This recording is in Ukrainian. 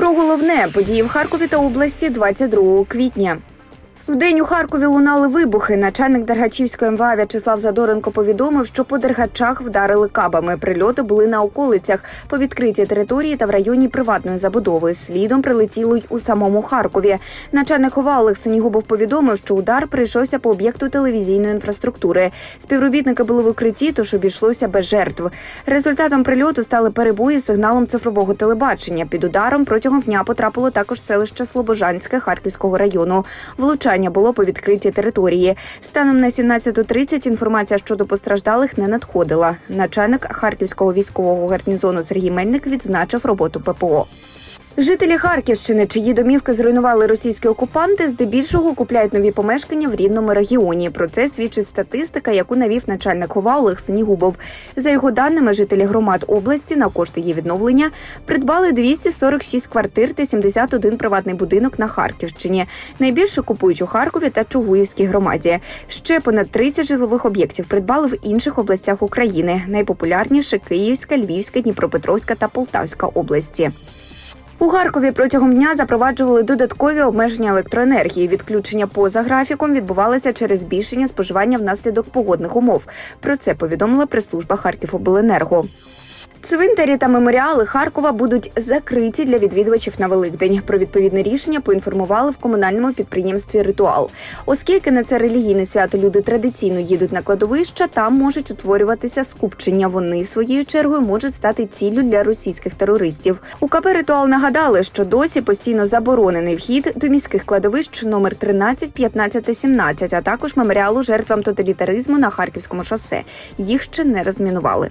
Про головне події в Харкові та області 22 квітня. Вдень у Харкові лунали вибухи. Начальник Дергачівської МВА В'ячеслав Задоренко повідомив, що по Дергачах вдарили кабами. Прильоти були на околицях, по відкритій території та в районі приватної забудови. Слідом прилетіло й у самому Харкові. Начальник ОВА Олег Синігубов повідомив, що удар прийшовся по об'єкту телевізійної інфраструктури. Співробітники були в укритті, тож обійшлося без жертв. Результатом прильоту стали перебої з сигналом цифрового телебачення. Під ударом протягом дня потрапило також селище Слобожанське Харківського району. Влучання було по відкритій території. Станом на 17.30 інформація щодо постраждалих не надходила. Начальник Харківського військового гарнізону Сергій Мельник відзначив роботу ППО. Жителі Харківщини, чиї домівки зруйнували російські окупанти, здебільшого купляють нові помешкання в рідному регіоні. Про це свідчить статистика, яку навів начальник ОВА Олег Синігубов. За його даними, жителі громад області на кошти її відновлення придбали 246 квартир та 71 приватний будинок на Харківщині. Найбільше купують у Харкові та Чугуївській громаді. Ще понад 30 житлових об'єктів придбали в інших областях України. Найпопулярніше Київська, Львівська, Дніпропетровська та Полтавська області. У Харкові протягом дня запроваджували додаткові обмеження електроенергії. Відключення поза графіком відбувалися через збільшення споживання внаслідок погодних умов. Про це повідомила прес-служба Харківобленерго. Цвинтарі та меморіали Харкова будуть закриті для відвідувачів на Великдень. Про відповідне рішення поінформували в комунальному підприємстві Ритуал. Оскільки на це релігійне свято люди традиційно їдуть на кладовища, там можуть утворюватися скупчення. Вони своєю чергою можуть стати ціллю для російських терористів. У КП Ритуал нагадали, що досі постійно заборонений вхід до міських кладовищ номер 13, 15 та 17, а також меморіалу жертвам тоталітаризму на Харківському шосе. Їх ще не розмінували.